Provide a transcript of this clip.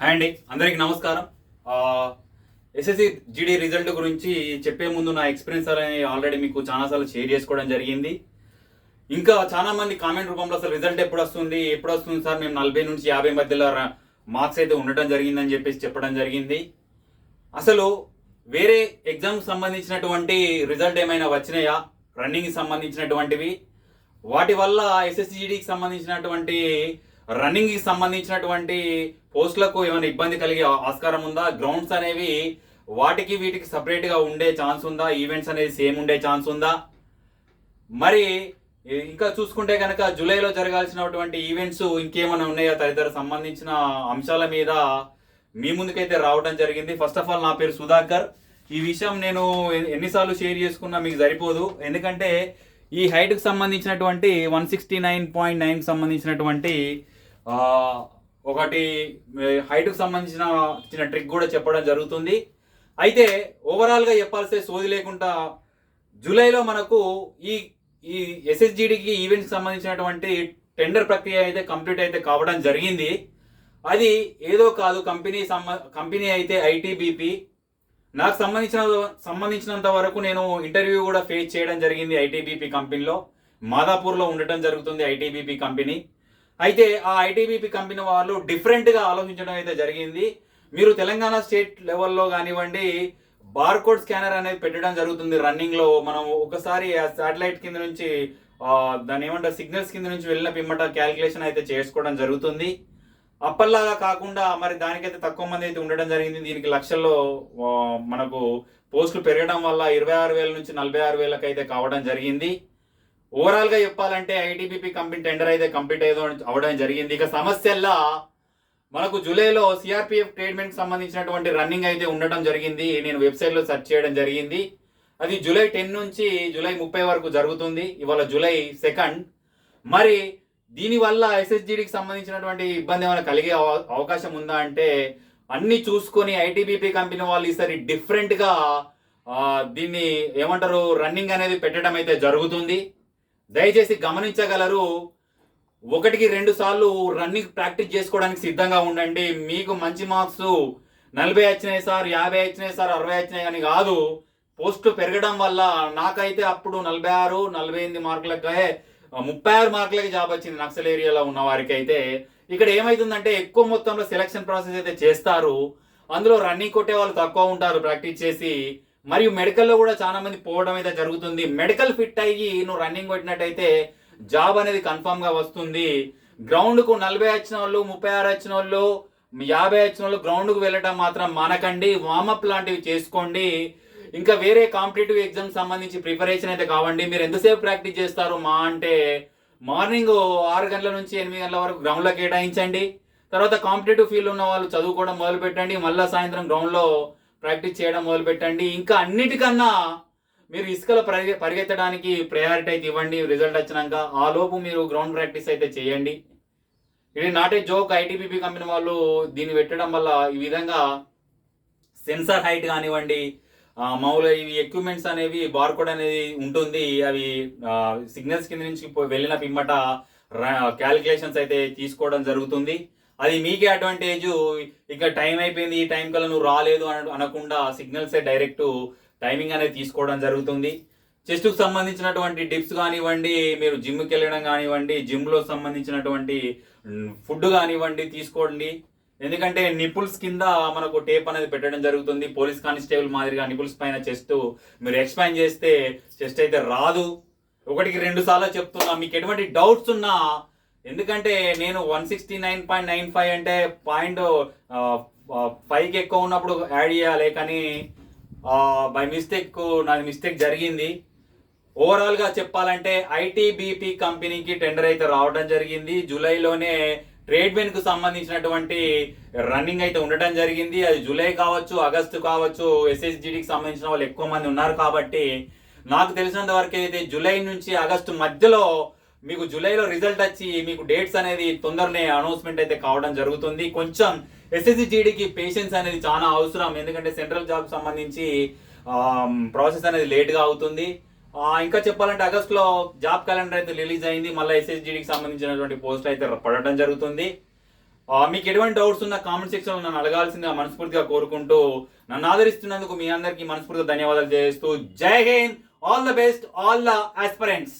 Hi అండి అందరికి నమస్కారం. ఎస్ఎస్సి జీడీ రిజల్ట్ గురించి చెప్పే ముందు నా ఎక్స్పీరియన్స్ అనేది ఆల్రెడీ మీకు చాలాసార్లు షేర్ చేసుకోవడం జరిగింది. ఇంకా చాలా మంది కామెంట్ రూపంలో అసలు రిజల్ట్ ఎప్పుడు వస్తుంది ఎప్పుడు వస్తుంది సార్? మేము నలభై నుంచి యాభై మధ్యలో మార్క్స్ అయితే ఉండటం జరిగిందని చెప్పేసి చెప్పడం జరిగింది. అసలు వేరే ఎగ్జామ్ సంబంధించినటువంటి రిజల్ట్ ఏమైనా వచ్చినాయా? రన్నింగ్కి సంబంధించినటువంటివి. వాటి వల్ల ఎస్ఎస్సిడికి సంబంధించినటువంటి రన్నింగ్కి సంబంధించినటువంటి పోస్టులకు ఏమైనా ఇబ్బంది కలిగే ఆస్కారం ఉందా? గ్రౌండ్స్ అనేవి వాటికి వీటికి సపరేట్గా ఉండే ఛాన్స్ ఉందా? ఈవెంట్స్ అనేది సేమ్ ఉండే ఛాన్స్ ఉందా? మరి ఇంకా చూసుకుంటే కనుక జూలైలో జరగాల్సినటువంటి ఈవెంట్స్ ఇంకేమైనా ఉన్నాయా? తదితర సంబంధించిన అంశాల మీద మీ ముందుకైతే రావడం జరిగింది. ఫస్ట్ ఆఫ్ ఆల్ నా పేరు సుధాకర్. ఈ విషయం నేను ఎన్నిసార్లు షేర్ చేసుకున్నా మీకు సరిపోదు. ఎందుకంటే ఈ హైట్కి సంబంధించినటువంటి వన్ సిక్స్టీ నైన్ పాయింట్ నైన్కి సంబంధించినటువంటి ఒకటి హైట్కి సంబంధించిన చిన్న ట్రిక్ కూడా చెప్పడం జరుగుతుంది. అయితే ఓవరాల్గా చెప్పాల్సే సోది లేకుండా జూలైలో మనకు ఈ ఈ ఎస్ఎస్జిడికి ఈవెంట్కి సంబంధించినటువంటి టెండర్ ప్రక్రియ అయితే కంప్లీట్ అయితే కావడం జరిగింది. అది ఏదో కాదు కంపెనీ సంబ కంపెనీ అయితే ఐటీబీపీ నాకు సంబంధించిన సంబంధించినంత వరకు నేను ఇంటర్వ్యూ కూడా ఫేస్ చేయడం జరిగింది ఐటీబీపీ కంపెనీలో మాదాపూర్లో ఉండటం జరుగుతుంది ఐటీబీపీ కంపెనీ అయితే ఆ ఐటీబీపీ కంపెనీ వాళ్ళు డిఫరెంట్గా ఆలోచించడం అయితే జరిగింది. మీరు తెలంగాణ స్టేట్ లెవెల్లో కానివ్వండి బార్కోడ్ స్కానర్ అనేది పెట్టడం జరుగుతుంది రన్నింగ్లో. మనం ఒకసారి శాటిలైట్ కింద నుంచి దాని దాన్ని ఏమంటారు సిగ్నల్స్ కింద నుంచి వెళ్ళిన పిమ్మట క్యాలిక్యులేషన్ అయితే చేసుకోవడం జరుగుతుంది. అప్పల్లాగా కాకుండా మరి దానికైతే తక్కువ మంది అయితే ఉండడం జరిగింది. దీనికి లక్షల్లో మనకు పోస్టులు పెరగడం వల్ల ఇరవై ఆరు వేల నుంచి నలభై ఆరు వేలకు అయితే కావడం జరిగింది. ఓవరాల్గా చెప్పాలంటే ఐటీబీపీ కంపెనీ టెండర్ అయితే కంప్లీట్ అయ్యో అవడం జరిగింది. ఇక సమస్యల్లా మనకు జూలైలో సిఆర్పిఎఫ్ ట్రీట్మెంట్ సంబంధించినటువంటి రన్నింగ్ అయితే ఉండటం జరిగింది. నేను వెబ్సైట్లో సెర్చ్ చేయడం జరిగింది. అది జూలై టెన్ నుంచి జూలై ముప్పై వరకు జరుగుతుంది. ఇవాళ జూలై సెకండ్. మరి దీనివల్ల ఎస్ఎస్జిడికి సంబంధించినటువంటి ఇబ్బంది ఏమైనా కలిగే అవ- అవకాశం ఉందా అంటే అన్ని చూసుకొని ఐటీబీపీ కంపెనీ వాళ్ళు ఈసారి డిఫరెంట్గా దీన్ని ఏమంటారు రన్నింగ్ అనేది పెట్టడం అయితే జరుగుతుంది. దయచేసి గమనించగలరు ఒకటికి రెండు సార్లు రన్నింగ్ ప్రాక్టీస్ చేసుకోవడానికి సిద్ధంగా ఉండండి. మీకు మంచి మార్క్స్ నలభై వచ్చినాయి సార్ యాభై వచ్చినాయి సార్ అరవై వచ్చినాయి అని కాదు. పోస్టు పెరగడం వల్ల నాకైతే అప్పుడు నలభై ఆరు నలభై ఎనిమిది మార్కులకే ముప్పై ఆరు మార్కులకి జాబ్ వచ్చింది నక్సల్ ఏరియాలో ఉన్న వారికి అయితే ఇక్కడ ఏమైతుందంటే ఎక్కువ మొత్తంలో సెలక్షన్ ప్రాసెస్ అయితే చేస్తారు. అందులో రన్నింగ్ కొట్టే వాళ్ళు తక్కువ ఉంటారు ప్రాక్టీస్ చేసి. మరియు మెడికల్లో కూడా చాలా మంది పోవడం అయితే జరుగుతుంది. మెడికల్ ఫిట్ అయ్యి నువ్వు రన్నింగ్ కొట్టినట్టయితే జాబ్ అనేది కన్ఫామ్గా వస్తుంది. గ్రౌండ్కు నలభై వచ్చిన వాళ్ళు ముప్పై ఆరు వచ్చిన వాళ్ళు యాభై వచ్చిన వాళ్ళు గ్రౌండ్కు వెళ్ళటం మాత్రం మానకండి. వార్మప్ లాంటివి చేసుకోండి. ఇంకా వేరే కాంపిటేటివ్ ఎగ్జామ్ సంబంధించి ప్రిపరేషన్ అయితే కావండి. మీరు ఎంతసేపు ప్రాక్టీస్ చేస్తారు మా అంటే మార్నింగ్ ఆరు గంటల నుంచి ఎనిమిది గంటల వరకు గ్రౌండ్లో కేటాయించండి. తర్వాత కాంపిటేటివ్ ఫీల్ ఉన్న వాళ్ళు చదువుకోవడం మొదలు పెట్టండి మళ్ళీ సాయంత్రం గ్రౌండ్లో ప్రాక్టీస్ చేయడం మొదలుపెట్టండి. ఇంకా అన్నిటికన్నా మీరు ఇసుకలో పరిగె పరిగెత్తడానికి ప్రయారిటీ అయితే ఇవ్వండి. రిజల్ట్ వచ్చినాక ఆ లోపు మీరు గ్రౌండ్ ప్రాక్టీస్ అయితే చేయండి. ఇది నాటే జోక్ ఐటీపీపీ కంపెనీ వాళ్ళు దీన్ని పెట్టడం వల్ల ఈ విధంగా సెన్సార్ హైట్ కానివ్వండి మామూలుగా ఇవి ఎక్విప్మెంట్స్ అనేవి బార్కోడ్ అనేది ఉంటుంది. అవి సిగ్నల్స్ కింద నుంచి వెళ్ళిన పిమ్మట క్యాలిక్యులేషన్స్ అయితే తీసుకోవడం జరుగుతుంది. అది మీకే అడ్వాంటేజ్. ఇక టైం అయిపోయింది ఈ టైం కల్లా నువ్వు రాలేదు అన అనకుండా సిగ్నల్సే డైరెక్ట్ టైమింగ్ అనేది తీసుకోవడం జరుగుతుంది. చెస్ట్కు సంబంధించినటువంటి డిప్స్ కానివ్వండి మీరు జిమ్కి వెళ్ళడం కానివ్వండి జిమ్లో సంబంధించినటువంటి ఫుడ్ కానివ్వండి తీసుకోండి. ఎందుకంటే నిపుల్స్ కింద మనకు టేప్ అనేది పెట్టడం జరుగుతుంది. పోలీస్ కానిస్టేబుల్ మాదిరిగా నిపుల్స్ పైన చెస్ట్ మీరు ఎక్స్పాండ్ చేస్తే చెస్ట్ అయితే రాదు. ఒకటికి రెండు సార్లు చెప్తున్నా మీకు ఎటువంటి డౌట్స్ ఉన్నా ఎందుకంటే నేను one sixty nine point nine five అంటే పాయింట్ ఫైవ్కి ఎక్కువ ఉన్నప్పుడు యాడ్ చేయాలి కానీ బై మిస్టేక్ నాది మిస్టేక్ జరిగింది. ఓవరాల్గా చెప్పాలంటే ఐటీబీపీ కంపెనీకి టెండర్ అయితే రావడం జరిగింది. జూలైలోనే ట్రేడ్కు సంబంధించినటువంటి రన్నింగ్ అయితే ఉండటం జరిగింది. అది జూలై కావచ్చు ఆగస్టు కావచ్చు ఎస్ఎస్జిడికి సంబంధించిన వాళ్ళు ఎక్కువ మంది ఉన్నారు కాబట్టి నాకు తెలిసినంత వరకు అయితే జూలై నుంచి ఆగస్టు మధ్యలో మీకు జూలైలో రిజల్ట్ వచ్చి మీకు డేట్స్ అనేది తొందరనే అనౌన్స్మెంట్ అయితే కావడం జరుగుతుంది. కొంచెం ఎస్ఎస్సి జీడీకి పేషెన్స్ అనేది చాలా అవసరం. ఎందుకంటే సెంట్రల్ జాబ్ సంబంధించి ప్రాసెస్ అనేది లేట్గా అవుతుంది. ఇంకా చెప్పాలంటే ఆగస్టులో జాబ్ క్యాలెండర్ అయితే రిలీజ్ అయింది. మళ్ళీ ఎస్ఎస్జిడికి సంబంధించినటువంటి పోస్ట్ అయితే పడటం జరుగుతుంది. మీకు ఎటువంటి డౌట్స్ ఉన్నా కామెంట్ సెక్షన్లో నన్ను అడగాల్సిందిగా మనస్ఫూర్తిగా కోరుకుంటూ నన్ను ఆదరిస్తున్నందుకు మీ అందరికీ మనస్ఫూర్తిగా ధన్యవాదాలు చేస్తూ జై Hind. All the best all the aspirants